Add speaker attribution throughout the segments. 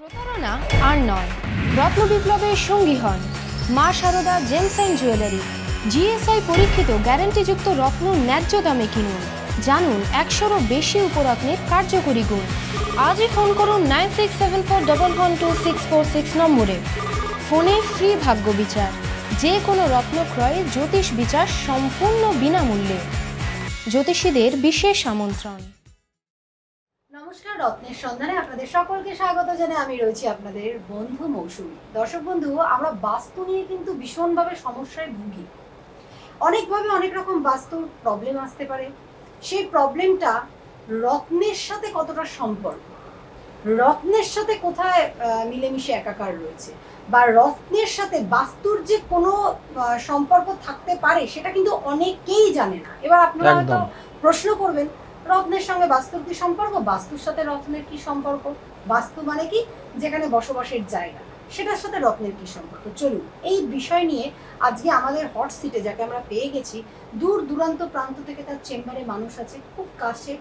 Speaker 1: প্রতারণা আর নয়। রত্ন বিপ্লবের সঙ্গী হন মা Sarada gems and jewellery. GSI পরীক্ষিত গ্যারান্টিযুক্ত রত্ন ন্যায্য দামে কিনুন। জানুন একশোরও বেশি উপরত্নের কার্যকরী গুণ। আজই ফোন করুন nine six seven four double two six four six নম্বরে। ফোনে ফ্রি ভাগ্য বিচার। যে কোনো রত্ন ক্রয়ে জ্যোতিষ বিচার সম্পূর্ণ বিনামূল্যে। জ্যোতিষীদের বিশেষ আমন্ত্রণ।
Speaker 2: রত্নের সন্ধানে আপনাদের সকলকে স্বাগত জানাই। আমি রয়েছি আপনাদের বন্ধু মৌসুমী। দর্শক বন্ধু আমরা বাস্তু নিয়ে কিন্তু ভীষণভাবে সমস্যায় ভুগি। অনেকভাবে অনেক রকম বাস্তুর প্রবলেম আসতে পারে। সেই প্রবলেমটা রত্নের সাথে কতটা সম্পর্ক? রত্নের সাথে কোথায় মিলেমিশে একাকার রয়েছে? বা রত্নের সাথে বাস্তুর যে কোনো সম্পর্ক থাকতে পারে সেটা কিন্তু অনেকেই জানে না। এবার আপনারা হয়তো প্রশ্ন করবেন রত্নের সঙ্গে বাস্তুর কি সম্পর্ক? বাস্তুর সাথে রত্নের কি সম্পর্ক? বাস্তু মানে কি? যেখানে বসবাসের জায়গা। সেটার সাথে রত্নের কি সম্পর্ক? চলুন, এই বিষয় নিয়ে আজকে আমাদের হট সিটে যাকে আমরা পেয়ে গেছি, দূর দূরান্ত প্রান্ত থেকে তার চেম্বারে মানুষ আছে, খুব কাছে,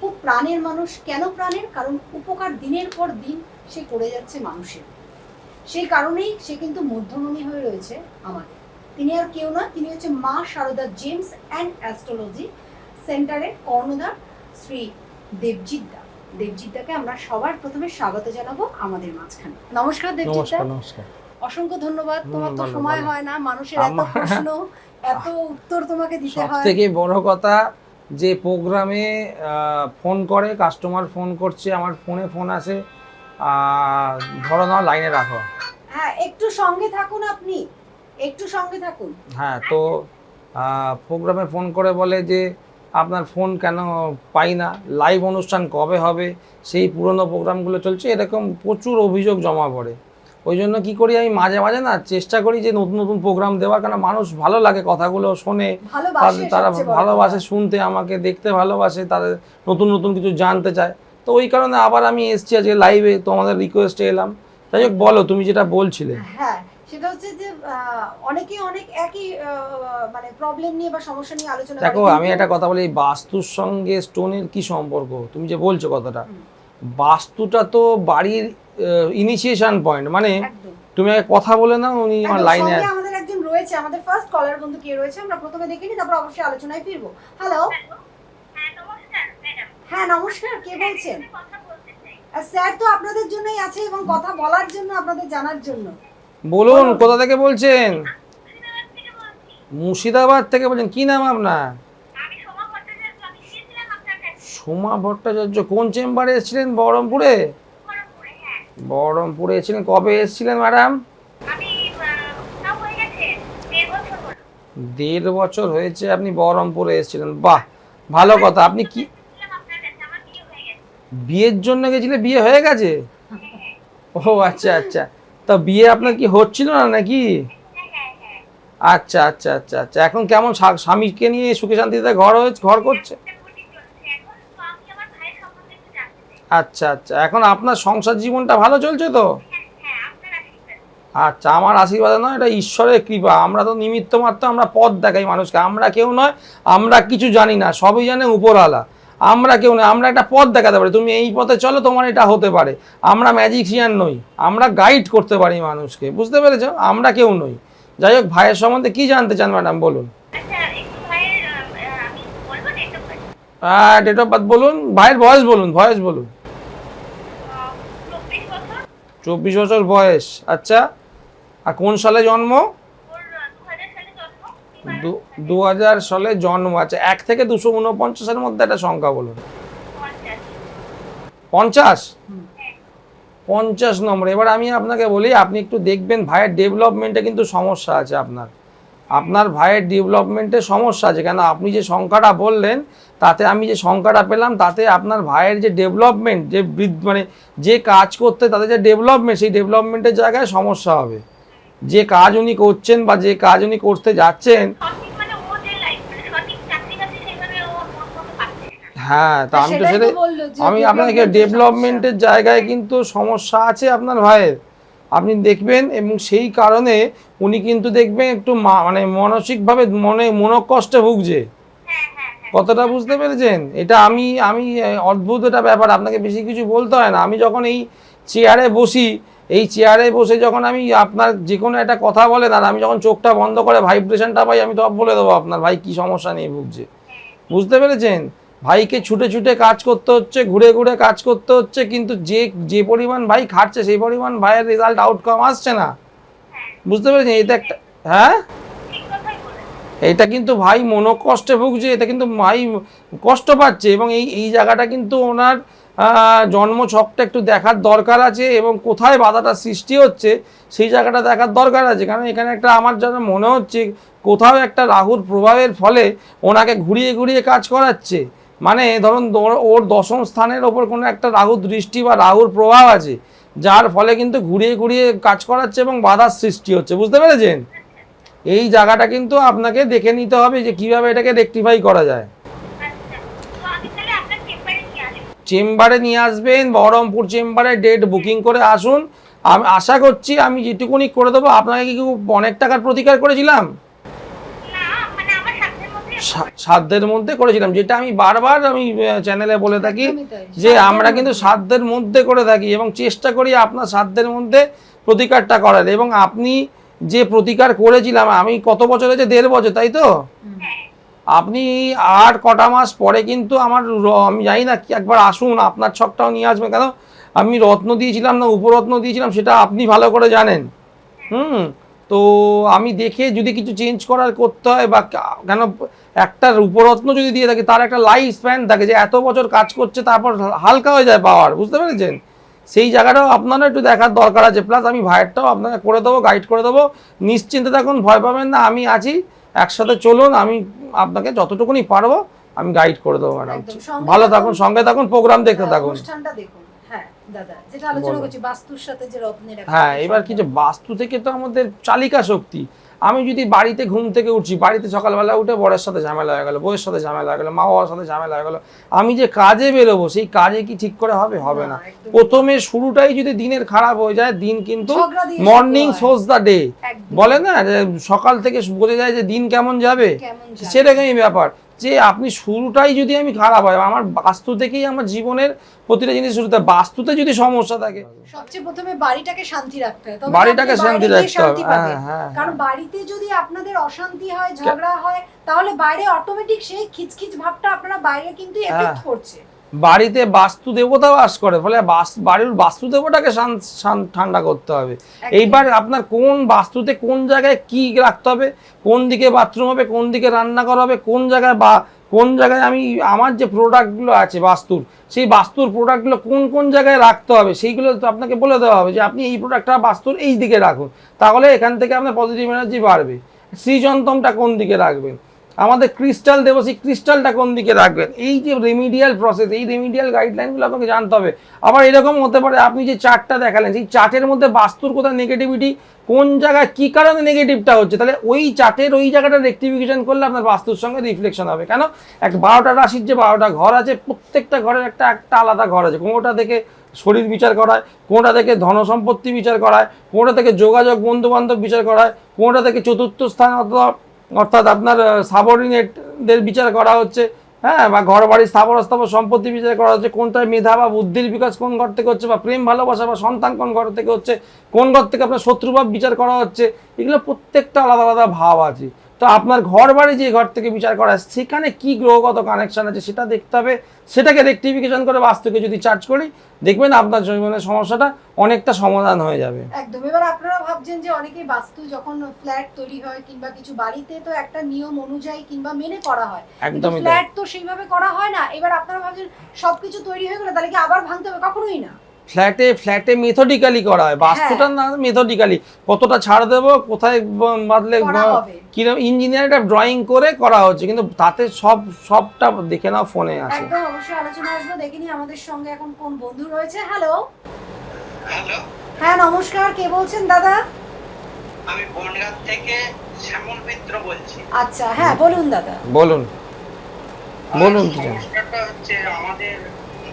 Speaker 2: খুব প্রাণের মানুষ। কেন প্রাণের? কারণ উপকার দিনের পর দিন সে করে যাচ্ছে মানুষের। সেই কারণেই সে কিন্তু মধ্যমণি হয়ে রয়েছে আমাদের। তিনি আর কেউ না, তিনি হচ্ছে মা শারদা জেমস অ্যান্ড অ্যাস্ট্রোলজি। সেন্টারের কর্ণধার শ্রী দেবজিৎ দা। দেবজিৎ দাকে আমরা সবার প্রথমে স্বাগত জানাব আমাদের মাঝখানে। নমস্কার দেবজিৎ দা।
Speaker 3: নমস্কার
Speaker 2: অসংখ্য ধন্যবাদ। তোমার তো সময় হয় না মানুষের এত প্রশ্ন এত উত্তর তোমাকে দিতে হয়।
Speaker 3: থেকে বড় কথা যে প্রোগ্রামে ফোন করে কাস্টমার ফোন করছে আমার ফোনে ফোন আসে ধরো না লাইনে রাখো।
Speaker 2: হ্যাঁ একটু সঙ্গে থাকুন আপনি। একটু সঙ্গে থাকুন।
Speaker 3: হ্যাঁ তো প্রোগ্রামে ফোন করে বলে যে আপনার ফোন কেন পাই না? লাইভ অনুষ্ঠান কবে হবে? সেই পুরনো প্রোগ্রামগুলো চলছে এরকম প্রচুর অভিযোগ জমা পড়ে। ওই জন্য কী করি আমি মাঝে মাঝে না চেষ্টা করি যে নতুন নতুন প্রোগ্রাম দেওয়ার কারণ মানুষ ভালো লাগে কথাগুলো শোনে। তারা ভালোবাসে শুনতে আমাকে দেখতে ভালোবাসে তাদের নতুন নতুন কিছু জানতে চায়। তো ওই কারণে আবার আমি এসছি আজকে লাইভে তোমাদের রিকোয়েস্টে এলাম। যাই হোক বলো তুমি যেটা বলছিলে।
Speaker 2: হ্যাঁ সেটা হচ্ছে যে অনেকেই অনেক একই মানে প্রবলেম নিয়ে বা সমস্যা নিয়ে আলোচনা
Speaker 3: দেখো আমি একটা কথা বলি বাস্তুর সঙ্গে স্টোনের কি সম্পর্ক? তুমি যে বলছো কথাটা। বাস্তুটা তো বাড়ির ইনিশিয়েশন পয়েন্ট মানে তুমি আগে কথা বলে নাও উনি আমার লাইনে
Speaker 2: আমাদের একজন রয়েছে আমাদের ফার্স্ট কলার বন্ধু কে রয়েছে আমরা প্রথমে দেখে নিই তারপর অবশ্যই আলোচনায় ফিরবো। হ্যালো
Speaker 4: হ্যাঁ নমস্কার ম্যাডাম
Speaker 2: হ্যাঁ নমস্কার কে বলছেন?
Speaker 4: আমি কথা বলতে চাই।
Speaker 2: আর স্যার তো আপনাদের জন্যই আছে এবং কথা বলার জন্য আপনাদের জানার জন্য।
Speaker 3: বলুন কোথা থেকে বলছেন?
Speaker 4: মুর্শিদাবাদ থেকে
Speaker 3: বলছেন। কি নাম আপনার?
Speaker 4: সোমা ভট্টাচার্য
Speaker 3: কোন চেম্বারে এসেছিলেন? বহরমপুরে?
Speaker 4: হ্যাঁ।
Speaker 3: বহরমপুরে এসেছিলেন। কবে এসেছিলেন ম্যাডাম?
Speaker 4: হয়ে দেড় বছর
Speaker 3: হয়েছে আপনি বহরমপুরে এসেছিলেন। বাহ ভালো কথা। আপনি কি
Speaker 4: হয়ে
Speaker 3: বিয়ের জন্য গেছিলে? বিয়ে হয়ে গেছে? ও আচ্ছা আচ্ছা। তা বিয়ে আপনার কি হচ্ছিল না নাকি? আচ্ছা আচ্ছা আচ্ছা আচ্ছা। এখন কেমন স্বামীকে নিয়ে সুখে শান্তিতে ঘর হয়েছে ঘর করছে? আচ্ছা আচ্ছা। এখন আপনার সংসার জীবনটা ভালো চলছে তো? আচ্ছা আমার আশীর্বাদ নয়, এটা ঈশ্বরের কৃপা। আমরা তো নিমিত্ত মাত্র আমরা পথ দেখাই মানুষকে। আমরা কেউ নয়, আমরা কিছু জানি না, সবই জানে উপরওয়ালা। আমরা কেউ নয় আমরা একটা পথ দেখাতে পারি। তুমি এই পথে চলো তোমার এটা হতে পারে। আমরা ম্যাজিকশিয়ান নই আমরা গাইড করতে পারি মানুষকে। বুঝতে পেরেছ? আমরা কেউ নই। যাই হোক ভাইয়ের সম্বন্ধে কি জানতে চান ম্যাডাম বলুন।
Speaker 4: বলব ডেট অফ বার্থ
Speaker 3: বলুন। ভাইয়ের বয়স বলুন বয়স বলুন।
Speaker 4: চব্বিশ বছর
Speaker 3: বয়স। আচ্ছা আর কোন সালে জন্ম
Speaker 4: ওর দু হাজার সালে জন্ম এবার
Speaker 3: দু- হাজার সালে জন্ম আছে এক থেকে দুশো উনপঞ্চাশের মধ্যে একটা সংখ্যা বলুন।
Speaker 4: পঞ্চাশ?
Speaker 3: পঞ্চাশ নম্বর। এবার আমি আপনাকে বলি, আপনি একটু দেখবেন ভাইয়ের ডেভেলপমেন্টে কিন্তু সমস্যা আছে আপনার। আপনার ভাইয়ের ডেভেলপমেন্টে সমস্যা আছে কেন আপনি যে সংখ্যাটা বললেন, তাতে আমি যে সংখ্যাটা পেলাম, তাতে আপনার ভাইয়ের যে ডেভেলপমেন্ট, যে মানে যে কাজ করতে তাদের যে ডেভেলপমেন্ট, সেই ডেভেলপমেন্টের জায়গায় সমস্যা হবে। যে কাজ উনি করছেন বা যে কাজ উনি করতে যাচ্ছেন
Speaker 4: মানে মানে
Speaker 3: হ্যাঁ তা আমি তো
Speaker 2: সেটাই
Speaker 3: আমি আপনাকে ডেভেলপমেন্টের জায়গায় কিন্তু সমস্যা আছে আপনার ভাইয়ের। আপনি দেখবেন এবং সেই কারণে উনি কিন্তু দেখবেন একটু মা- মানে মানসিকভাবে মনে মনোকষ্টে ভুগছে।
Speaker 4: হ্যাঁ হ্যাঁ হ্যাঁ।
Speaker 3: কতটা বুঝতে পেরেছেন? এটা আমি আমি অদ্ভুত একটা ব্যাপার আপনাকে বেশি কিছু বলতে হয় না। আমি যখন এই চেয়ারে বসি এই চেয়ারে বসে যখন আমি আপনার যে কোনো একটা কথা বলে আর আমি যখন চোখটা বন্ধ করে ভাইব্রেশনটা পাই, আমি তো বলে দেবো আপনার, ভাই, কি সমস্যা নিয়ে ভুগছে? বুঝতে পেরেছেন? ভাইকে ছুটে ছুটে কাজ করতে হচ্ছে, ঘুরে ঘুরে কাজ করতে হচ্ছে, কিন্তু যে যে পরিমাণ ভাই খাটছে, সেই পরিমাণ ভাইয়ের রেজাল্ট আউটকাম আসছে না। বুঝতে পেরেছেন? এটা একটা হ্যাঁ? এটা কিন্তু ভাই মনোকষ্টে ভুগছে, এটা কিন্তু ভাই কষ্ট পাচ্ছে এবং এই এই জায়গাটা কিন্তু ওনার জন্ম ছকটা একটু দেখার দরকার আছে এবং কোথায় বাধাটা সৃষ্টি হচ্ছে, সেই জায়গাটা দেখার দরকার আছে। কারণ এখানে একটা আমার যেন মনে হচ্ছে, কোথাও একটা রাহুর প্রভাবের ফলে ওনাকে ঘুরিয়ে ঘুরিয়ে কাজ করাচ্ছে। মানে ধরুন ওর দশম স্থানের ওপর কোনো একটা রাহুর দৃষ্টি বা রাহুর প্রভাব আছে, যার ফলে কিন্তু ঘুরিয়ে ঘুরিয়ে কাজ করাচ্ছে এবং বাধার সৃষ্টি হচ্ছে। বুঝতে পেরেছেন? এই জায়গাটা কিন্তু আপনাকে দেখে নিতে হবে যে কীভাবে এটাকে রেকটিফাই করা যায়
Speaker 4: আচ্ছা তো আমি তাহলে আপনার চেম্বারে কি আসব
Speaker 3: চেম্বারে নিয়ে আসবেন বহরমপুর চেম্বারে ডেট বুকিং করে আসুন। আমি আশা করছি আমি যেটুকুনি করে দেবো আপনাকে কি অনেক টাকার প্রতিকার করেছিলাম?
Speaker 4: সাধ্যের মধ্যে
Speaker 3: করেছিলাম যেটা আমি বারবার আমি চ্যানেলে বলে থাকি যে আমরা কিন্তু সাধ্যের মধ্যে করে থাকি এবং চেষ্টা করি আপনার সাধ্যের মধ্যে প্রতিকারটা করার। এবং আপনি যে প্রতিকার করেছিলাম আমি কত বছর হয়েছে? দেড় বছর তাই তো? আপনি আর কটা মাস পরে কিন্তু আমার আমি জানি না, কি একবার আসুন, আপনার ছকটাও নিয়ে আসবেন। কেন? আমি রত্ন দিয়েছিলাম না, উপরত্ন দিয়েছিলাম, সেটা আপনি ভালো করে জানেন। হুম? তো আমি দেখে যদি কিছু চেঞ্জ করার করতে হয় বা কেন, একটা উপরত্ন যদি দিয়ে থাকে, তার একটা লাইফ স্প্যান থাকে যে এত বছর কাজ করছে, তারপর হালকা হয়ে যায় পাওয়ার বুঝতে পেরেছেন? সেই জায়গাটাও আপনারও একটু দেখার দরকার আছে। প্লাস আমি ভাইয়েরটাও আপনাকে করে দেবো গাইড করে দেবো। নিশ্চিন্তে থাকুন, ভয় পাবেন না, আমি আছি। একসাথে চলুন আমি আপনাকে যতটুকুনি পারব আমি গাইড করে দেবো ম্যাডাম ভালো
Speaker 2: থাকুন।
Speaker 3: সঙ্গে থাকুন প্রোগ্রাম দেখতে
Speaker 2: হ্যাঁ,
Speaker 3: থাকুন।
Speaker 2: হ্যাঁ
Speaker 3: হ্যাঁ এবার কি যে বাস্তু থেকে তো আমাদের চালিকা শক্তি। আমি যদি বাড়িতে ঘুম থেকে উঠছি বাড়িতে সকালবেলা উঠে বরের সাথে ঝামেলা হয়ে গেলো বউয়ের সাথে ঝামেলা হয়ে গেলো মা বাবার সাথে ঝামেলা হয়ে গেলো আমি যে কাজে বেরোবো সেই কাজে কি ঠিক করে হবে? হবে না প্রথমে শুরুটাই যদি দিনের খারাপ হয়ে যায় দিন কিন্তু মর্নিং সোজ দ্য ডে বলে না যে সকাল থেকে বোঝা যায় যে দিন কেমন যাবে? সেরকমই ব্যাপার। যে আপনি শুরুটাই যদি আমি খারাপ হয় আমার বাস্তু থেকেই আমার জীবনের প্রতিটা জিনিস শুরুতে বাস্তুতে যদি সমস্যা থাকে।
Speaker 2: সবচেয়ে প্রথমে বাড়িটাকে শান্তি রাখতে হয়।
Speaker 3: বাড়িটাকে শান্তি রাখতে হবে। হ্যাঁ, হ্যাঁ,
Speaker 2: কারণ বাড়িতে যদি আপনাদের অশান্তি হয় ঝগড়া হয় তাহলে বাইরে অটোমেটিক সেই খিচখিচ ভাবটা আপনারা বাইরে কিন্তু এফেক্ট
Speaker 3: হ্যাঁ।
Speaker 2: করছে।
Speaker 3: বাড়িতে বাস্তু দেবতা বাস করে ফলে বাড়ির বাস্তু দেবতাকে ঠান্ডা করতে হবে। এইবার আপনার কোন বাস্তুতে কোন জায়গায় কি রাখতে হবে কোন দিকে বাথরুম হবে কোন দিকে রান্না করা হবে কোন জায়গায় বা কোন জায়গায় আমি আমার যে প্রোডাক্টগুলো আছে বাস্তুর সেই বাস্তুর প্রোডাক্টগুলো কোন কোন জায়গায় রাখতে হবে সেইগুলো তো আপনাকে বলে দেওয়া হবে যে আপনি এই প্রোডাক্টটা বাস্তুর এই দিকে রাখুন। তাহলে এখান থেকে আপনার পজিটিভ এনার্জি বাড়বে। শ্রীযন্তমটা কোন দিকে রাখবেন? আমাদের ক্রিস্টাল দেবো, সেই ক্রিস্টালটা কোন দিকে রাখবেন? এই যে রেমিডিয়াল প্রসেস এই রেমিডিয়াল গাইডলাইনগুলো আপনাকে জানতে হবে। আবার এরকম হতে পারে, আপনি যে চার্টটা দেখালেন, সেই চার্টের মধ্যে বাস্তুর কোথায় নেগেটিভিটি কোন জায়গায় কী কারণে নেগেটিভটা হচ্ছে, তাহলে ওই চার্টের ওই জায়গাটা রেক্টিফিকেশন করলে আপনার বাস্তুর সঙ্গে রিফ্লেকশন হবে। কেন? এক বারোটা রাশির যে বারোটা ঘর আছে, প্রত্যেকটা ঘরের একটা একটা আলাদা ঘর আছে। কোনোটা থেকে শরীর বিচার করায়, কোনোটা থেকে ধন সম্পত্তি বিচার করায়, কোনোটা থেকে যোগাযোগ বন্ধু বান্ধব বিচার করায়, কোনোটা থেকে চতুর্থ স্থান অথবা অর্থাৎ আপনার সাবঅর্ডিনেটদের বিচার করা হচ্ছে হ্যাঁ বা ঘর বাড়ির স্থাবর অস্থাবর সম্পত্তি বিচার করা হচ্ছে, কোনটায় মেধা বা বুদ্ধির বিকাশ কোন ঘর থেকে হচ্ছে, বা প্রেম, ভালোবাসা বা সন্তান কোন ঘর থেকে হচ্ছে, কোন ঘর থেকে আপনার শত্রুভাব বিচার করা হচ্ছে, এগুলো প্রত্যেকটা আলাদা আলাদা ভাব আছে। তো আপনার ঘর বাড়ি যে ঘর থেকে বিচার করা সেখানে কি গ্রহগত কানেকশন আছে সেটা দেখতে হবে। সেটাকে রেক্টিফিকেশন করে বাস্তুকে যদি চার্জ করি দেখবেন আপনার জীবনের সমস্যাটা অনেকটা সমাধান হয়ে যাবে।
Speaker 2: একদম। এবার আপনারা ভাবছেন যে অনেকেই বাস্তু যখন ফ্ল্যাট তৈরি হয় কিংবা কিছু বাড়িতে তো একটা নিয়ম অনুযায়ী কিংবা মেনে করা হয়।
Speaker 3: একদমই
Speaker 2: ফ্ল্যাট তো সেইভাবে করা হয় না। এবার আপনারা ভাবছেন সবকিছু তৈরি হয়ে গেলে তাহলে কি আবার ভাঙতে হবে? কখনোই না।
Speaker 3: ফ্ল্যাটে ফ্ল্যাটে মেথডিক্যালি করা হয়। বাস্তুটা না মেথডিক্যালি কতটা ছাড় দেবো কোথায় বাদলে। কীরকম ইঞ্জিনিয়ারটা ড্রয়িং করে করা হচ্ছে। কিন্তু তাতে সব সবটা দেখে নাও ফোনে আছে।
Speaker 2: একদম অবশ্যই আলোচনা আসব। দেখিনি আমাদের সঙ্গে এখন কোন বন্ধু রয়েছে। হ্যালো
Speaker 5: হ্যালো
Speaker 2: হ্যাঁ নমস্কার। কে বলছেন দাদা?
Speaker 5: আমি বনগাঁ থেকে শ্যামল মিত্র বলছি।
Speaker 2: আচ্ছা হ্যাঁ বলুন দাদা।
Speaker 3: বলুন। বলুন কি জানেন?
Speaker 5: সমস্যাটা হচ্ছে আমাদের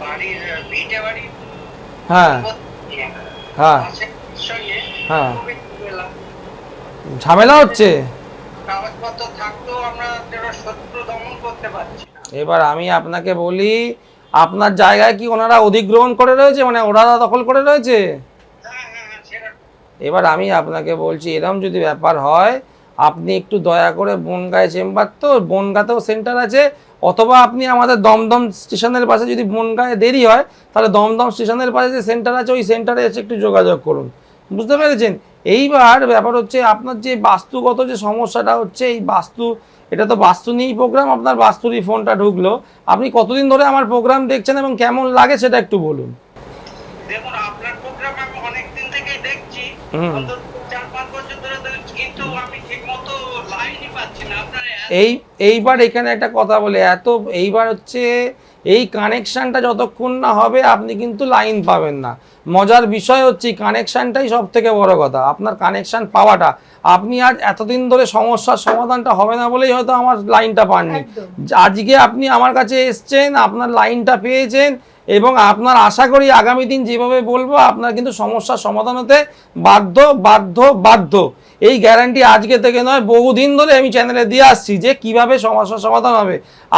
Speaker 5: বাড়ির ভিটে বাড়ি
Speaker 3: হ্যাঁ। হ্যাঁ। হ্যাঁ।
Speaker 5: ঝামেলা।
Speaker 3: হচ্ছে। এবার আমি আপনাকে বলি, আপনার জায়গায় কি ওনারা অধিগ্রহণ করে রয়েছে? মানে ওনারা দখল করে রয়েছে? এবার আমি আপনাকে বলছি এরকম যদি ব্যাপার হয়, আপনি একটু দয়া করে বনগাঁয় চেম্বার তো, বনগাঁতেও সেন্টার আছে। অথবা আপনি আমাদের দমদম স্টেশনের পাশে যদি বনগাঁয়ে দেরি হয় তাহলে দমদম স্টেশনের পাশে যে সেন্টার আছে ওই সেন্টারে এসে একটু যোগাযোগ করুন। বুঝতে পেরেছেন? এইবার ব্যাপার হচ্ছে আপনার যে বাস্তুগত যে সমস্যাটা হচ্ছে এই বাস্তু এটা তো বাস্তু নিয়েই প্রোগ্রাম আপনার বাস্তুরই ফোনটা ঢুকলো। আপনি কতদিন ধরে আমার প্রোগ্রাম দেখছেন এবং কেমন লাগে সেটা একটু বলুন।
Speaker 5: দেখুন আপনার প্রোগ্রাম আমি অনেক দিন থেকেই দেখছি
Speaker 3: হুম।
Speaker 5: অন্তত চার পাঁচ বছর ধরে দেখছি, কিন্তু আমি ঠিক মতো লাইনই পাচ্ছি না আপনার এত-
Speaker 3: এই এইবার এখানে একটা কথা বলে এত এইবার হচ্ছে এই কানেকশানটা যতক্ষণ না হবে আপনি কিন্তু লাইন পাবেন না। মজার বিষয় হচ্ছে কানেকশানটাই সব থেকে বড় কথা। আপনার কানেকশান পাওয়াটা। আপনি আজ এতদিন ধরে সমস্যার সমাধানটা হবে না বলেই হয়তো আমার লাইনটা পাননি। আজকে আপনি আমার কাছে এসছেন আপনার লাইনটা পেয়েছেন এবং আপনার আশা করি আগামী দিন যেভাবে বলব আপনার কিন্তু সমস্যার সমাধান হতে বাধ্য বাধ্য বাধ্য। এই গ্যারান্টি আজকে থেকে নয়, বহুদিন ধরে আমি চ্যানেলে দিয়ে আসছি যে কীভাবে সমস্যার সমাধান হবে।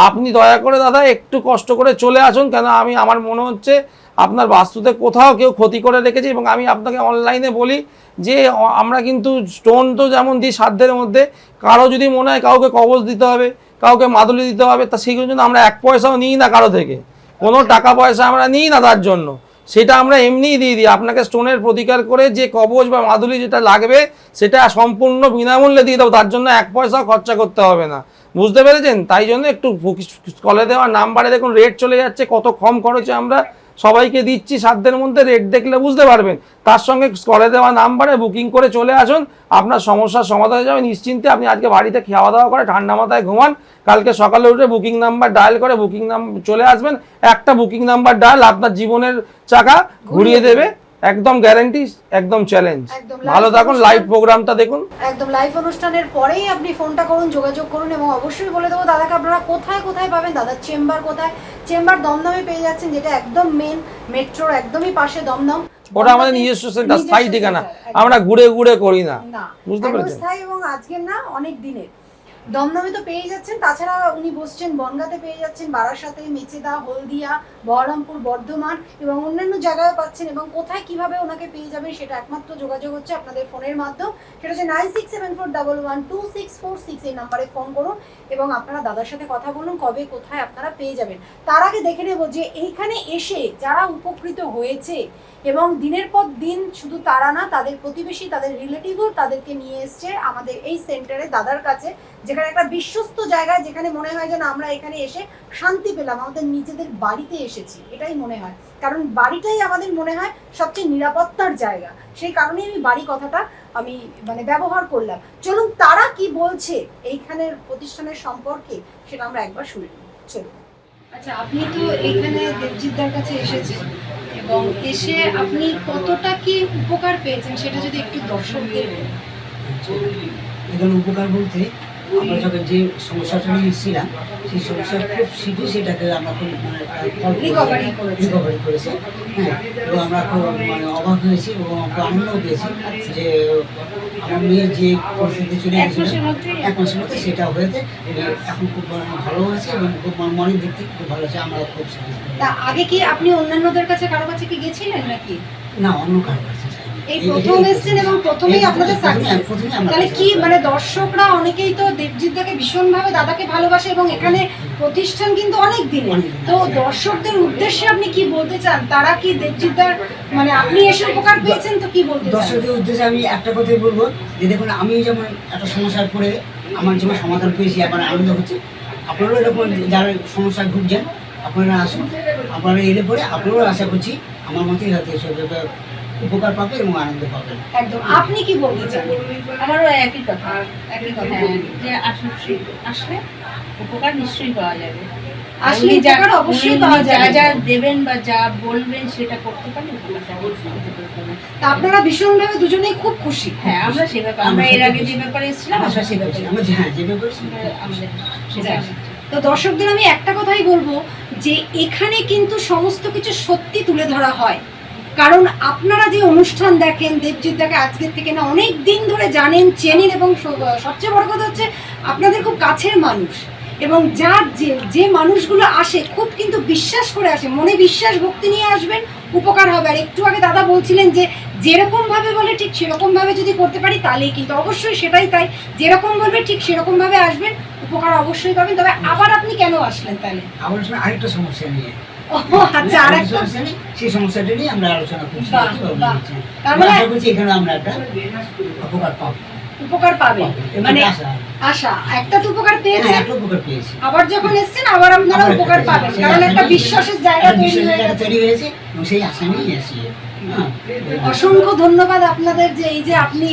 Speaker 3: আপনি দয়া করে দাদা একটু কষ্ট করে চলে আসুন, কেন আমি, আমার মনে হচ্ছে আপনার বাস্তুতে কোথাও কেউ ক্ষতি করে রেখেছে এবং আমি আপনাকে অনলাইনে বলি যে, আমরা কিন্তু স্টোন তো যেমন দিই সাধ্যের মধ্যে, কারও যদি মনে হয় কাউকে কবজ দিতে হবে, কাউকে মাদুলি দিতে হবে, তা সেগুলোর জন্য আমরা এক পয়সাও নিই না কারও থেকে। কোনো টাকা পয়সা আমরা নিই না তার জন্য। সেটা আমরা এমনিই দিয়ে দিই। আপনাকে স্টোনের প্রতিকার করে যে কবচ বা মাদুলি যেটা লাগবে, সেটা সম্পূর্ণ বিনামূল্যে দিয়ে দেবো তার জন্য এক পয়সাও খরচা করতে হবে না। বুঝতে পেরেছেন? তাই জন্য একটু কলে দেওয়া নাম্বারে দেখুন রেট চলে যাচ্ছে, কত কম খরচে আমরা সবাইকে দিচ্ছি সাধ্যের মধ্যে রেট দেখলে বুঝতে পারবেন। তার সঙ্গে করে দেওয়া নাম্বারে বুকিং করে চলে আসুন। আপনার সমস্যার সমাধান হয়ে যাবে। নিশ্চিন্তে আপনি আজকে বাড়িতে খাওয়া দাওয়া করে ঠান্ডা মাথায় ঘুমান। কালকে সকালে উঠে বুকিং নাম্বার ডায়াল করে বুকিং নাম্বার চলে আসবেন। একটা বুকিং নাম্বার ডায়াল আপনার জীবনের চাকা ঘুরিয়ে দেবে। একদম গ্যারেন্টি একদম চ্যালেঞ্জ ভালো থাকুন লাইভ প্রোগ্রামটা দেখুন।
Speaker 2: একদম লাইভ অনুষ্ঠানের পরেই আপনি ফোনটা করুন যোগাযোগ করুন এবং অবশ্যই বলে দেবো দাদাকে আপনারা কোথায় কোথায় পাবেন? দাদার চেম্বার কোথায়? চেম্বার দমদমে পেয়ে যাচ্ছেন যেটা একদম মেন মেট্রোর একদমই পাশে দমদম।
Speaker 3: ওটা আমাদের নিজস্ব সেন্টার স্থায়ী ঠিকানা। আমরা ঘুরে ঘুরে করি না। বুঝতে পেরেছেন?
Speaker 2: স্থায়ী এবং আজকের না অনেক দিনের। দমদমে তো পেয়ে যাচ্ছেন। তাছাড়া উনি বসছেন বনগাতে পেয়ে যাচ্ছেন, বারাসাতে, মেচেদা, হলদিয়া, বহরমপুর, বর্ধমান এবং অন্যান্য জায়গায় পাচ্ছেন এবং কোথায় কীভাবে ওনাকে পেয়ে যাবেন সেটা একমাত্র যোগাযোগ হচ্ছে আপনাদের ফোনের মাধ্যম। সেটা হচ্ছে nine six seven four double one two six four six এই নাম্বারে ফোন করুন এবং আপনারা দাদার সাথে কথা বলুন কবে কোথায় আপনারা পেয়ে যাবেন। তার আগে দেখে নেব যে এইখানে এসে যারা উপকৃত হয়েছে এবং দিনের পর দিন শুধু তারা না, তাদের প্রতিবেশী, তাদের রিলেটিভও তাদেরকে নিয়ে এসছে আমাদের এই সেন্টারে দাদার কাছে যেখানে একটা বিশ্বস্ত জায়গা যেখানে মনে হয় যেন আমরা এখানে এসে শান্তি পেলাম আমাদের নিজেদের বাড়িতে এসেছি এটাই মনে হয়। কারণ বাড়িটাই আমাদের মনে হয় সবচেয়ে নিরাপত্তার জায়গা। সেই কারণেই আমি বাড়ি কথাটা আমি মানে ব্যবহার করলাম। চলুন তারা কি বলছে এইখানের প্রতিষ্ঠানের সম্পর্কে সেটা আমরা একবার শুনে চলুন। আচ্ছা আপনি তো এইখানে দেবজিৎদার কাছে এসেছেন এবং এসে আপনি কতটা কি উপকার পেয়েছেন সেটা যদি একটু দর্শকদের বলেন।
Speaker 6: এখানে উপকার বলতে আমরা যখন যে সমস্যাটা নিয়ে এসেছিলাম সেই সমস্যা খুব শীঘ্রই সেটাকে আমরা খুব মানে। রিকভারি করেছে। হ্যাঁ এবং আমরা খুব মানে অবাক হয়েছি এবং আমরা আনন্দও পেয়েছি যে আমার মেয়ের যে পরিস্থিতি চলে
Speaker 2: এক
Speaker 6: গেছিল এক মাসের মধ্যে সেটা হয়েছে। এখন খুব মানে ভালো হয়েছে এবং খুব মনের দিক থেকে খুব ভালো হয়েছে আমরা খুব
Speaker 2: তা আগে কি আপনি অন্যান্যদের কাছে কারও কাছে কি গেছিলেন নাকি?
Speaker 6: না অন্য কারও।
Speaker 2: এই প্রথম এসেছেন এবং প্রথমেই আপনাদের সাকসেস তাহলে কি মানে দর্শকরা অনেকেই তো দেবজিৎদাকে ভীষণভাবে দাদাকে ভালোবাসে এবং এখানে প্রতিষ্ঠান কিন্তু অনেক
Speaker 6: অনেক
Speaker 2: তো। দর্শকদের উদ্দেশ্যে আপনি কি বলতে চান? তারা কি দেবজিৎদার মানে আপনি এসে উপকার পেয়েছেন তো কি বলতে
Speaker 6: দর্শকদের উদ্দেশ্যে আমি একটা কথাই বলব যে দেখুন আমি যেমন একটা সমস্যার পরে আমার যেমন সমাধান পেয়েছি এখন আনন্দ হচ্ছে। আপনারাও এরকম যারা সমস্যায় ভুগছেন আপনারা আসুন। আপনারা এলে পরে আপনারাও আশা করছি আমার মতোই হয়তো উপকার পাবে এবং আনন্দ পাবেন
Speaker 2: একদম। আপনি কি বলতে চান?
Speaker 7: আমারও একই কথা
Speaker 2: একই কথা
Speaker 7: হ্যাঁ যে আসলে আসলে উপকার নিশ্চয়ই পাওয়া যাবে।
Speaker 2: আসলে উপকার অবশ্যই পাওয়া যাবে।
Speaker 7: যা দেবেন বা যা বলবেন সেটা করতে পারলে উপকারটা অবশ্যই হতে পারে।
Speaker 2: তা আপনারা ভীষণভাবে দুজনেই খুব খুশি।
Speaker 7: হ্যাঁ আমরা সে ব্যাপারে আমরা এর আগে যে ব্যাপারে এসেছিলাম আমরা সে ব্যাপারে
Speaker 6: আমরা হ্যাঁ যে ব্যাপারে
Speaker 7: আমাদের সেটা
Speaker 2: তো দর্শকদের আমি একটা কথাই বলব যে এখানে কিন্তু সমস্ত কিছু সত্যি তুলে ধরা হয়। কারণ আপনারা যে অনুষ্ঠান দেখেন দেবজিৎদাকে আজকের থেকে না অনেক দিন ধরে জানেন, চেনেন এবং সবচেয়ে বড় কথা হচ্ছে আপনাদের খুব কাছের মানুষ এবং যার যে যে মানুষগুলো আসে খুব কিন্তু বিশ্বাস করে আসে, মনে বিশ্বাস ভক্তি নিয়ে আসবেন, উপকার হবে। আর একটু আগে দাদা বলছিলেন যে, যেরকমভাবে বলে ঠিক সেরকমভাবে যদি করতে পারি তাহলেই কিন্তু অবশ্যই সেটাই তাই, যেরকম বলবে ঠিক সেরকমভাবে আসবেন, উপকার অবশ্যই পাবেন। তবে আবার আপনি কেন আসলেন তাহলে?
Speaker 6: আরেকটা সমস্যা নিয়ে।
Speaker 2: আচ্ছা আর
Speaker 6: সমস্যা সেই সমস্যাটা নিয়ে আমরা আলোচনা করছি।
Speaker 2: তার মানে-
Speaker 6: আশা করছি এখানে আমরা একটা উপকার পাবো।
Speaker 2: উপকার মানে
Speaker 6: আশা
Speaker 2: আশা একটা তো উপকার
Speaker 6: হ্যাঁ
Speaker 2: পেয়েছেন
Speaker 6: একটা উপকার পেয়েছি।
Speaker 2: আবার যখন এসেছেন আবার আপনারা উপকার পাবেন কারণ একটা বিশ্বাসের জায়গা তৈরি
Speaker 6: বিশ্বাসের
Speaker 2: হয়ে
Speaker 6: হয়েছে সেই আশা এসেছি।
Speaker 2: অসংখ্য ধন্যবাদ আপনাদের যে এই যে আপনি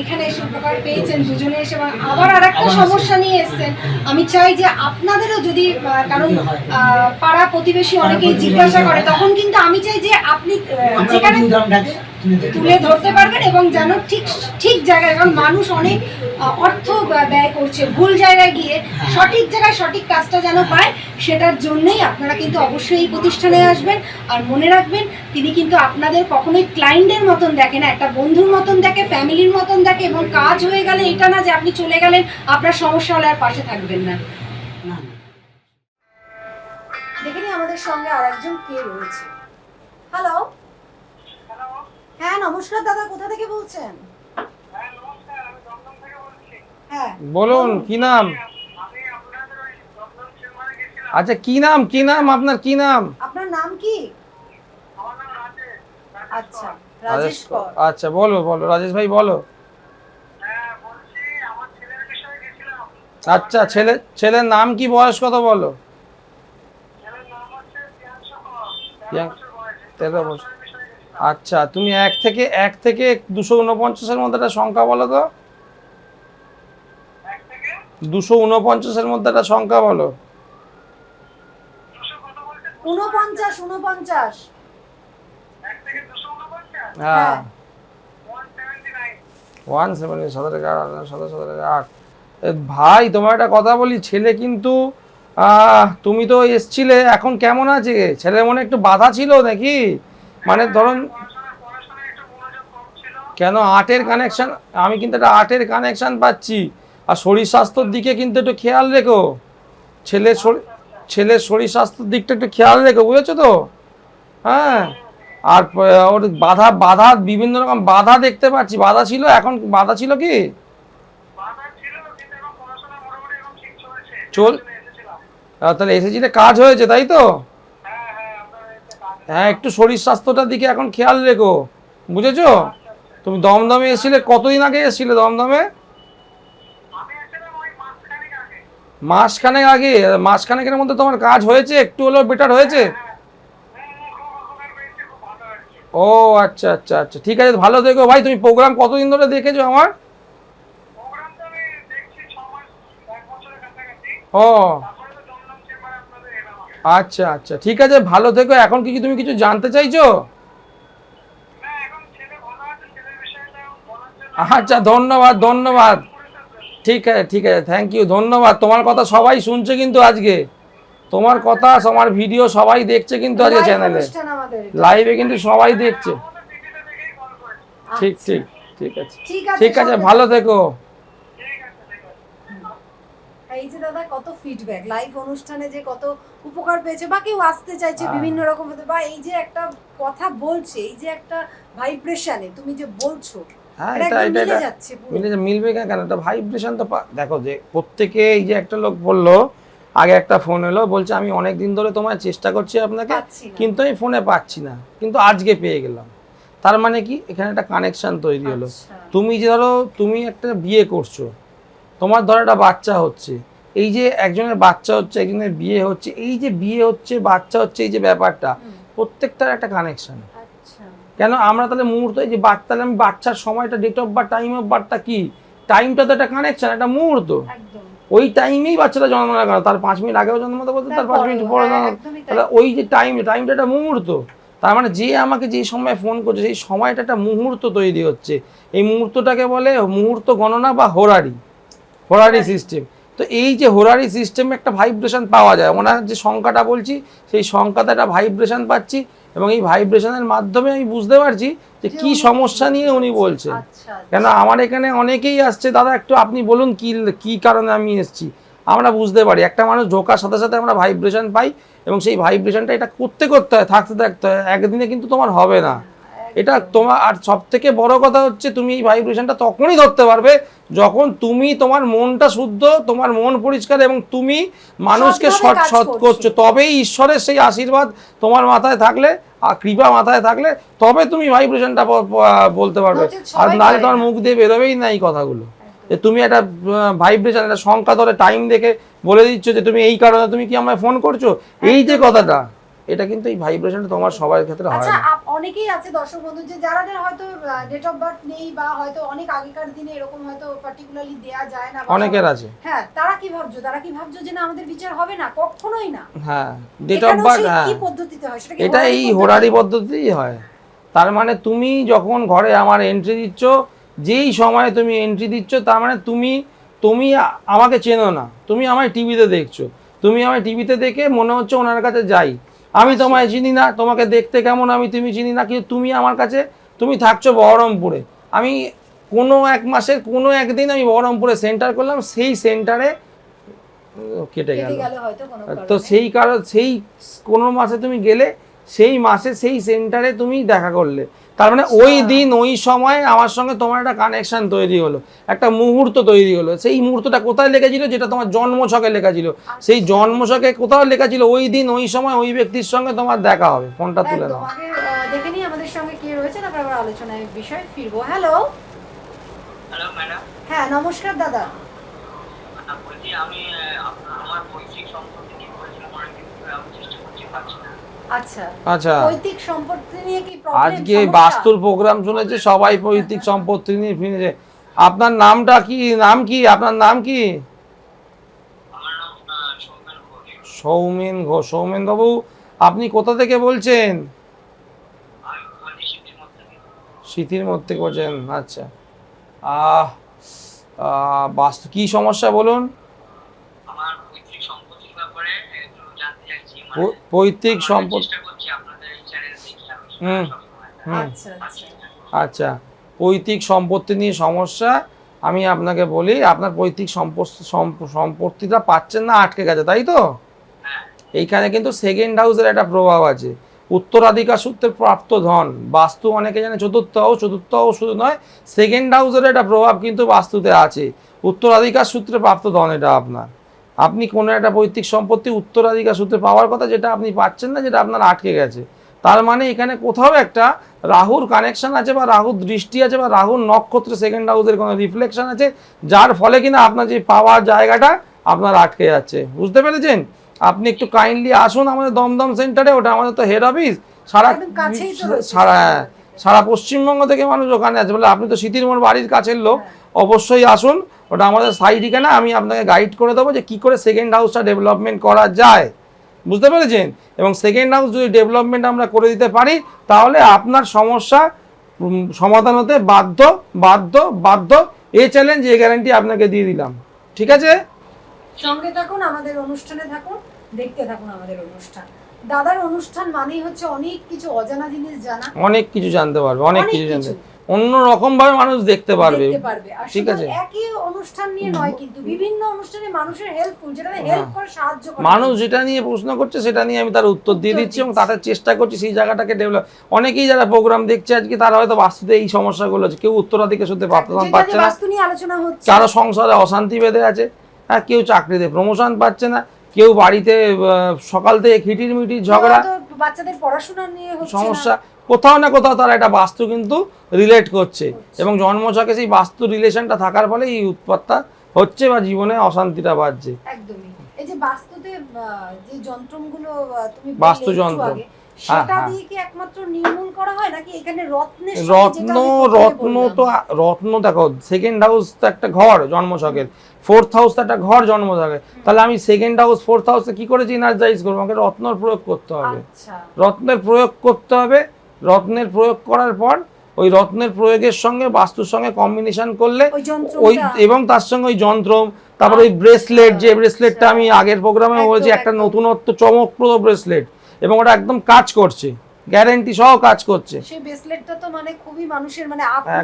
Speaker 2: এখানে এসে উপকার পেয়েছেন দুজনে এসে এবং আবার আর একটা সমস্যা নিয়ে এসছেন। আমি চাই যে আপনাদেরও যদি কারণ আহ, পাড়া প্রতিবেশী অনেকেই জিজ্ঞাসা করে তখন কিন্তু আমি চাই যে আপনি যেখানে
Speaker 6: তুলে ধরতে
Speaker 2: পারবেন এবং যেন ঠিক ঠিক জায়গায় কারণ মানুষ অনেক অর্থ ব্যয় করছে। ভুল জায়গায় গিয়ে সঠিক জায়গায় সঠিক কাজটা যেন পায় সেটার জন্যই আপনারা কিন্তু অবশ্যই এই প্রতিষ্ঠানে আসবেন। আর মনে রাখবেন তিনি কিন্তু আপনাদের কখনোই ক্লায়েন্টের মতন দেখে না একটা বন্ধুর মতন দেখে ফ্যামিলির মতন দেখে এবং কাজ হয়ে গেলে এটা না যে আপনি চলে গেলেন আপনার সমস্যা হলে আর পাশে থাকবেন না। দেখে আমাদের সঙ্গে আর একজন কে রয়েছে। হ্যালো হ্যাঁ নমস্কার দাদা কোথা থেকে বলছেন?
Speaker 3: বলুন কি নাম? আচ্ছা কি নাম কি নাম আপনার কি নাম?
Speaker 2: আপনার নাম কি? আচ্ছা রাজেশ
Speaker 3: আচ্ছা বলো বলো রাজেশ ভাই বলো। আচ্ছা ছেলে ছেলের নাম কি বয়স কত বলো? তেরো বছর। আচ্ছা তুমি এক থেকে এক থেকে দুশো উনপঞ্চাশের মধ্যে একটা সংখ্যা বলো তো। দুশো উনপঞ্চাশের মধ্যে একটা সংখ্যা বলো।
Speaker 2: উনপঞ্চাশ উনপঞ্চাশ
Speaker 3: হ্যাঁ।
Speaker 2: হ্যাঁ।
Speaker 3: ওয়ান সেভেন সতেরো এগারো আট। ভাই তোমার একটা কথা বলি ছেলে কিন্তু তুমি তো এসছিলে এখন কেমন আছে? ছেলে মনে একটু বাধা ছিল নাকি? মানে ধরুন কেন আটের কানেকশন আমি কিন্তু একটা আটের কানেকশন পাচ্ছি। আর শরীর স্বাস্থ্যর দিকে কিন্তু একটু খেয়াল রেখো। ছেলের শরীর ছেলের শরীর স্বাস্থ্যের দিকটা একটু খেয়াল রেখো, বুঝেছ তো? হ্যাঁ? আর ওর বাধা বাধা, বিভিন্ন রকম বাধা দেখতে পাচ্ছি। বাধা ছিল? এখন বাধা ছিল কি? চল তাহলে এসেছিলে কাজ হয়েছে, তাই তো? হ্যাঁ একটু শরীর স্বাস্থ্যটার দিকে এখন খেয়াল রেখো। বুঝেছ? তুমি দমদমে এসেছিলে? কতদিন আগে এসেছিলে দমদমে? মাসখানেক আগে মাসখানেকের মধ্যে তোমার কাজ হয়েছে? একটু হলেও বেটার হয়েছে? ও আচ্ছা আচ্ছা আচ্ছা। ঠিক আছে ভালো থেকো। ভাই তুমি প্রোগ্রাম কতদিন ধরে দেখেছ আমার? ও। আচ্ছা আচ্ছা। ঠিক আছে ভালো থেকো। এখন কি তুমি কিছু জানতে চাইছো? আচ্ছা ধন্যবাদ ধন্যবাদ। ঠিক আছে ঠিক আছে থ্যাংক ইউ ধন্যবাদ। তোমার কথা সবাই শুনছে কিন্তু আজকে। তোমার কথা তোমার ভিডিও সবাই দেখছে কিন্তু আজকে চ্যানেলে। লাইভে কিন্তু সবাই দেখছে। ঠিক
Speaker 2: আচ্ছা।
Speaker 3: ঠিক ঠিক আছে।
Speaker 2: ঠিক আছে
Speaker 3: ঠিক আছে ভালো থেকো।
Speaker 2: এই যে দাদা কত ফিডব্যাক লাইভ অনুষ্ঠানে যে কত উপকার পেয়েছে বা কেউ আসতে চাইছে
Speaker 3: হ্যাঁ।
Speaker 2: বিভিন্ন রকম বা এই যে একটা কথা বলছে এই যে একটা ভাইব্রেশনে তুমি যে বলছো
Speaker 3: হ্যাঁ
Speaker 2: এটা
Speaker 3: এটা
Speaker 2: মিলে
Speaker 3: মিলবে কেন? এটা ভাইব্রেশন তো দেখো যে প্রত্যেকে এই যে একটা লোক বলল আগে একটা ফোন এলো বলছে আমি অনেক দিন ধরে তোমার চেষ্টা করছি আপনাকে কিন্তু আমি ফোনে পাচ্ছি না কিন্তু আজকে পেয়ে গেলাম। তার মানে কি? এখানে একটা কানেকশন তৈরি হলো।
Speaker 2: আচ্ছা।
Speaker 3: তুমি যে ধরো তুমি একটা বিয়ে করছ তোমার ধরো একটা বাচ্চা হচ্ছে এই যে একজনের বাচ্চা হচ্ছে একজনের বিয়ে হচ্ছে এই যে বিয়ে হচ্ছে বাচ্চা হচ্ছে এই যে ব্যাপারটা প্রত্যেকটার একটা কানেকশন কেন? আমরা তাহলে মুহূর্ত এই যে বাচ্চা তাহলে আমি বাচ্চার সময়টা date of birth time of বার্থটা কি? টাইমটা তো একটা কানেকশন একটা মুহূর্ত।
Speaker 2: একদম।
Speaker 3: ওই টাইমেই বাচ্চাটা জন্ম না কেন তার পাঁচ মিনিট আগেও জন্মতে বলতে তার পাঁচ মিনিট পরে
Speaker 2: হ্যাঁ,
Speaker 3: জন্ম- তাহলে ওই যে টাইম টাইমটা একটা মুহূর্ত। তার মানে যে আমাকে যে সময় ফোন করছে সেই সময়টা একটা মুহূর্ত তৈরি হচ্ছে। এই মুহূর্তটাকে বলে মুহূর্ত গণনা বা হোরারি হোরারি সিস্টেম তো এই যে হোরারি সিস্টেমে একটা ভাইব্রেশন পাওয়া যায়। ওনার যে সংখ্যাটা বলছি সেই সংখ্যাতে একটা ভাইব্রেশন পাচ্ছি। এবং এই ভাইব্রেশনের মাধ্যমে আমি বুঝতে পারছি যে কি সমস্যা নিয়ে উনি বলছেন
Speaker 2: আচ্ছা
Speaker 3: কেন আমার এখানে অনেকেই আসছে দাদা একটু আপনি বলুন কি কি কারণে আমি এসেছি? আমরা বুঝতে পারি। একটা মানুষ ঢোকার সাথে সাথে আমরা ভাইব্রেশন পাই এবং সেই ভাইব্রেশনটা এটা করতে করতে হয় থাকতে থাকতে হয়। একদিনে কিন্তু তোমার হবে না। এটা তোমার আর সব থেকে বড় কথা হচ্ছে তুমি এই ভাইব্রেশনটা তখনই ধরতে পারবে যখন তুমি তোমার মনটা শুদ্ধ তোমার মন পরিষ্কার এবং তুমি মানুষকে সৎ সৎ
Speaker 2: করছ।
Speaker 3: তবেই ঈশ্বরের সেই আশীর্বাদ তোমার মাথায় থাকলে আর কৃপা মাথায় থাকলে তবে তুমি ভাইব্রেশনটা বলতে পারবে। আর নাহলে তোমার মুখ দিয়ে বেরোবেই না এই কথাগুলো। যে তুমি একটা ভাইব্রেশন একটা সংখ্যা ধরে টাইম দেখে বলে দিচ্ছ যে তুমি এই কারণে তুমি কি আমায় ফোন করছ? এই যে কথাটা। এটা কিন্তু এই ভাইব্রেশনটা তোমার সবার ক্ষেত্রে হয়
Speaker 2: আচ্ছা অনেকেই আছে দর্শক বন্ধু যে যারা যারা হয়তো ডেট অফ বার্থ নেই বা হয়তো অনেক আগেকার দিনে এরকম হয়তো পার্টিকুলারলি দেয়া যায় না
Speaker 3: অনেকের আছে।
Speaker 2: হ্যাঁ তারা কি ভাবছ? তারা কি ভাবছ যে না আমাদের বিচার হবে না? কখনোই না।
Speaker 3: হ্যাঁ ডেট অফ বার্থ
Speaker 2: কি পদ্ধতিতে হয়? সেটা
Speaker 3: এটা এই? হোরারি পদ্ধতিই হয়। তার মানে তুমি যখন ঘরে আমার এন্ট্রি দিচ্ছ যেই সময়ে তুমি এন্ট্রি দিচ্ছ তার মানে তুমি তুমি আমাকে চেনো না। তুমি আমায় টিভিতে দেখছ। তুমি আমায় টিভিতে দেখে মনে হচ্ছে ওনার কাছে যাই। আমি তোমায় চিনি না তোমাকে দেখতে কেমন আমি তুমি চিনি না কিন্তু তুমি আমার কাছে তুমি থাকছো বহরমপুরে। আমি কোনো এক মাসের কোনো একদিন আমি বহরমপুরে সেন্টার করলাম সেই সেন্টারে কেটে গেল। তো সেই কারণ সেই কোনো মাসে তুমি গেলে সেই মাসে সেই সেন্টারে তুমি দেখা করলে। তার মানে ওই
Speaker 2: আচ্ছা।
Speaker 3: দিন ওই সময় আমার সঙ্গে তোমার একটা কানেকশন তৈরি হলো। একটা মুহূর্ত তৈরি হলো। সেই মুহূর্তটা কোথায় লেখা ছিল? যেটা তোমার জন্মছকে লেখা ছিল। সেই
Speaker 2: আচ্ছা।
Speaker 3: জন্মছকে কোথাও লেখা ছিল? ওই দিন ওই সময় ওই ব্যক্তির সঙ্গে তোমার দেখা হবে। ফোনটা তুলে
Speaker 2: একদম
Speaker 3: নাও
Speaker 2: আগে দেখে নিই আমাদের সঙ্গে কে রয়েছে তারপর আবার আলোচনায় বিষয় ফিরবো। হ্যালো
Speaker 5: হ্যালো ম্যাডাম
Speaker 2: হ্যাঁ নমস্কার দাদা।
Speaker 5: বলছি আমি আহ, আপনার আমার বৈশ্বিক সম্পর্কে নিয়ে বলেছিলাম অনেক দিন ধরে আমি চেষ্টা করছি পাচ্ছি না
Speaker 2: আচ্ছা।
Speaker 3: আচ্ছা।
Speaker 2: পৈতৃক সম্পত্তি নিয়ে কি প্রবলেম
Speaker 3: আজকে বাস্তুর প্রোগ্রাম শুনেছে সবাই পৈতৃক সম্পত্তি নিয়ে ফিরেছে আপনার নামটা কি? নাম কি? আপনার নাম কি?
Speaker 5: সৌমেন ঘোষ।
Speaker 3: সৌমেন বাবু আপনি কোথা থেকে বলছেন? স্মৃতির মধ্যে করছেন আচ্ছা। আহ আহ, বাস্তু কি সমস্যা বলুন
Speaker 5: আমার পৈতৃক সম্পত্তির ব্যাপারে একটু জানতে চাইছি মানে
Speaker 3: পৈ- পৈতৃক
Speaker 5: আমি
Speaker 3: সম্পদ হুম। হুম।
Speaker 2: আচ্ছা আচ্ছা।
Speaker 3: আচ্ছা। পৈতৃক সম্পত্তি নিয়ে সমস্যা আমি আপনাকে বলি আপনার পৈতৃক সম্প- সম্পত্তিটা পাচ্ছেন না আটকে গেছে তাই তো?
Speaker 5: হ্যাঁ।
Speaker 3: এইখানে কিন্তু সেকেন্ড হাউসের একটা প্রভাব আছে। উত্তরাধিকার সূত্রে প্রাপ্ত ধন বাস্তু অনেকে জানে চতুর্থ হাউস চতুর্থ হাউস শুধু নয় সেকেন্ড হাউসের একটা প্রভাব কিন্তু বাস্তুতে আছে। উত্তরাধিকার সূত্রে প্রাপ্ত ধন এটা আপনার। আপনি কোনো একটা পৈতৃক সম্পত্তি উত্তরাধিকার সূত্রে পাওয়ার কথা যেটা আপনি পাচ্ছেন না যেটা আপনার আটকে গেছে। তার মানে এখানে কোথাও একটা রাহুর কানেকশন আছে বা রাহুর দৃষ্টি আছে বা রাহুর নক্ষত্রে সেকেন্ড হাউসের কোনো রিফ্লেকশন আছে যার ফলে কিনা আপনার যে পাওয়ার জায়গাটা আপনার আটকে যাচ্ছে। বুঝতে পেরেছেন? আপনি একটু কাইন্ডলি আসুন আমাদের দমদম সেন্টারে ওটা আমাদের তো হেড অফিস সারা
Speaker 2: তো রয়েছে।
Speaker 3: সারা সারা পশ্চিমবঙ্গ থেকে মানুষ ওখানে আছে। বলে আপনি তো শীতির মোড় বাড়ির কাছের লোক অবশ্যই আসুন। ওটা আমাদের সাইড ঠিকানা আমি আপনাকে গাইড করে দেবো যে কি করে সেকেন্ড হাউসটা ডেভেলপমেন্ট করা যায়। বুঝতে পেরেছেন? এবং সেকেন্ড হাউস যদি ডেভেলপমেন্ট আমরা করে দিতে পারি তাহলে আপনার সমস্যা সমাধান হতে বাধ্য বাধ্য বাধ্য। এই চ্যালেঞ্জ এই গ্যারান্টি আপনাকে দিয়ে দিলাম। ঠিক আছে?
Speaker 2: সঙ্গে থাকুন আমাদের অনুষ্ঠানে থাকুন দেখতে থাকুন আমাদের অনুষ্ঠান। দাদার অনুষ্ঠান মানেই হচ্ছে অনেক কিছু অজানা জিনিস জানা।
Speaker 3: অনেক কিছু জানতে পারবে অনেক কিছু জানতে অন্য রকম ভাবে মানুষ দেখতে পারবে। ঠিক আছে।
Speaker 2: একই অনুষ্ঠান নিয়ে নয় কিন্তু বিভিন্ন অনুষ্ঠানে মানুষের হেল্পফুল যেটা হেল্প করে সাহায্য করে
Speaker 3: মানুষ যেটা নিয়ে প্রশ্ন করছে সেটা নিয়ে আমি তার উত্তর দিয়ে দিচ্ছি এবং। তাদের চেষ্টা করছি সেই জায়গাটাকে ডেভেলপ অনেকেই যারা প্রোগ্রাম দেখছে আজকে তারা হয়তো বাস্তুতে এই সমস্যাগুলো আছে। কেউ উত্তরাধিকার সূত্রে প্রাপ্তদান পাচ্ছে না।
Speaker 2: বাস্তু নিয়ে আলোচনা হচ্ছে।
Speaker 3: কারও সংসারে অশান্তি বেঁধে আছে। হ্যাঁ কেউ চাকরিতে প্রমোশন পাচ্ছে না। কেউ বাড়িতে সকাল থেকে খিটির মিটির ঝগড়া
Speaker 2: বাচ্চাদের পড়াশোনা নিয়ে
Speaker 3: সমস্যা। কোথাও না কোথাও তারা এটা বাস্তু কিন্তু রিলেট করছে। এবং জন্মছকে সেই বাস্তু রিলেশনটা থাকার ফলে এই উৎপাতটা হচ্ছে বা জীবনে অশান্তিটা বাড়ছে।
Speaker 2: একদমই। এই যে বাস্তুতে যে যন্ত্রগুলো তুমি
Speaker 3: বাস্তু যন্ত্র। হ্যাঁ, হ্যাঁ। রত্ন রত্ন তো রত্ন দেখো সেকেন্ড হাউস তো একটা ঘর জন্মছকের ফোর্থ হাউস তো একটা ঘর জন্মছকের তাহলে আমি সেকেন্ড হাউস ফোর্থ হাউসে কি করে ইনার্জাইজ করব? আমাকে রত্নর প্রয়োগ করতে হবে।
Speaker 2: আচ্ছা।
Speaker 3: রত্নের প্রয়োগ করতে হবে রত্নের প্রয়োগ করার পর ওই রত্নের প্রয়োগের সঙ্গে বাস্তুর সঙ্গে কম্বিনেশন করলে
Speaker 2: ওই
Speaker 3: এবং তার সঙ্গে ওই যন্ত্র তারপর ওই ব্রেসলেট যে ব্রেসলেটটা। আমি আগের প্রোগ্রামে বলেছি একটা। নতুনত্ব চমকপ্রদ ব্রেসলেট এবং ওটা একদম কাজ করছে গ্যারেন্টি সহ কাজ করছে
Speaker 2: সেই ব্রেসলেটটা তো মানে খুবই মানুষের মানে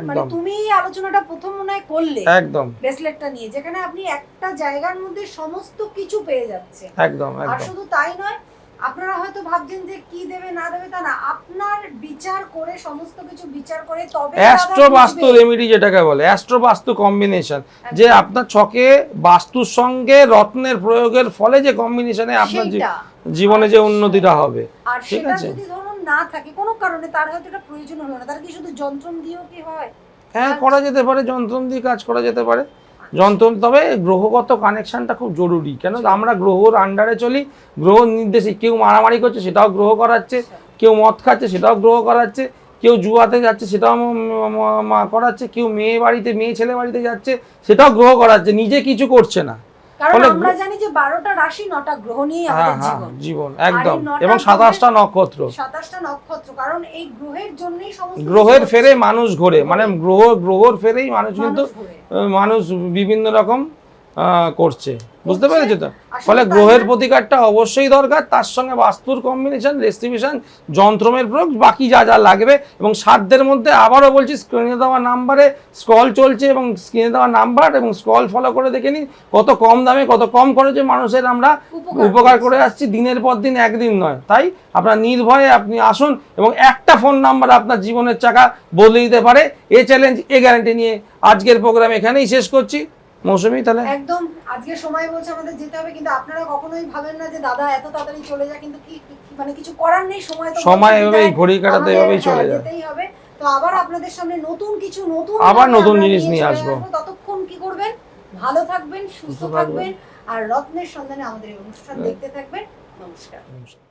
Speaker 2: মানে তুমি আলোচনাটা প্রথম মনে হয় করলে
Speaker 3: একদম
Speaker 2: ব্রেসলেটটা নিয়ে যেখানে আপনি একটা জায়গার মধ্যে সমস্ত কিছু পেয়ে যাচ্ছে
Speaker 3: একদম
Speaker 2: আর
Speaker 3: একদম
Speaker 2: শুধু তাই নয় আপনারা হয়তো ভাবছেন যে কি দেবে না দেবে তা না। আপনার বিচার করে সমস্ত কিছু বিচার করে তবে
Speaker 3: অ্যাস্ট্রো বাস্তু। রেমেডি যেটাকে বলে অ্যাস্ট্রো বাস্তু কম্বিনেশন। যে আপনার ছকে বাস্তুর সঙ্গে রত্নের প্রয়োগের ফলে যে কম্বিনেশনে আপনার জীবনে যে উন্নতিটা হবে।
Speaker 2: আর
Speaker 3: ঠিক
Speaker 2: সেটা
Speaker 3: আছে।
Speaker 2: যদি ধরুন না থাকে কোনো কারণে তার হয়তো এটা প্রয়োজন হলো না। তার কি শুধু যন্ত্রম দিয়েও কি হয়?
Speaker 3: হ্যাঁ করা যেতে পারে যন্ত্রম দিয়ে কাজ করা যেতে পারে। যন্ত্রম তবে গ্রহগত কানেকশানটা খুব জরুরি। কেন? আমরা গ্রহর আন্ডারে চলি, গ্রহ নির্দেশে কেউ মারামারি করছে, সেটাও গ্রহ করাচ্ছে, কেউ মদ খাচ্ছে, সেটাও গ্রহ করাচ্ছে, কেউ জুয়াতে যাচ্ছে, সেটাও করাচ্ছে, কেউ মেয়ে বাড়িতে, মেয়ে ছেলে বাড়িতে যাচ্ছে, সেটাও গ্রহ করাচ্ছে, নিজে কিছু করছে না।
Speaker 2: কারণ আমরা জানি যে বারোটা রাশি 9টা গ্রহ নিয়ে
Speaker 3: হ্যাঁ
Speaker 2: আমাদের
Speaker 3: হ্যাঁ
Speaker 2: জীবন।
Speaker 3: জীবন একদম। এবং
Speaker 2: গ্রহের-
Speaker 3: সাতাশটা নক্ষত্র।
Speaker 2: সাতাশটা নক্ষত্র কারণ এই গ্রহের জন্যই সমস্ত
Speaker 3: গ্রহের ফেরে মানুষ ঘোরে। মানে গ্রহ গ্রহর ফেরেই মানুষ কিন্তু
Speaker 2: মানুষ
Speaker 3: বিভিন্ন রকম করছে। বুঝতে। পেরেছ তো? ফলে গ্রহের প্রতিকারটা অবশ্যই দরকার তার সঙ্গে বাস্তুর কম্বিনেশন রেস্টিভিশন যন্ত্রমের প্রয়োগ বাকি যা যা লাগবে। এবং সাধ্যের মধ্যে আবারও বলছি স্ক্রিনে দেওয়া নাম্বারে স্কল চলছে এবং স্ক্রিনে দেওয়া নাম্বার এবং স্কল ফলো করে দেখে নিন কত কম দামে কত কম খরচে মানুষের আমরা
Speaker 2: উপকার
Speaker 3: করে আসছি। দিনের পর দিন একদিন নয়। তাই আপনার নির্ভয়ে আপনি আসুন এবং একটা ফোন নাম্বার আপনার জীবনের চাকা বদলে দিতে পারে। এ চ্যালেঞ্জ এ গ্যারান্টি নিয়ে আজকের প্রোগ্রাম এখানেই শেষ করছি। মৌসুমি তাহলে?
Speaker 2: একদম আজকে সময় বলছে আমাদের যেতে হবে কিন্তু আপনারা কখনোই ভাবেন না যে দাদা এত তাড়াতাড়ি চলে যায় কিন্তু কি মানে কিছু করার নেই সময় তো
Speaker 3: সময় এভাবেই ঘড়ি কাটাতে এভাবেই চলে
Speaker 2: হ্যাঁ,
Speaker 3: যায়।
Speaker 2: যেতেই হবে। তো আবার আপনাদের সামনে নতুন কিছু নতুন
Speaker 3: আবার নতুন জিনিস নিয়ে
Speaker 2: চলে
Speaker 3: আসব।
Speaker 2: ততক্ষণ কি করবেন? ভালো থাকবেন
Speaker 3: সুস্থ থাকবেন।
Speaker 2: থাকবেন আর রত্নের সন্ধানে আমাদের এই অনুষ্ঠান দেখতে থাকবেন। নমস্কার।
Speaker 3: নমস্কার।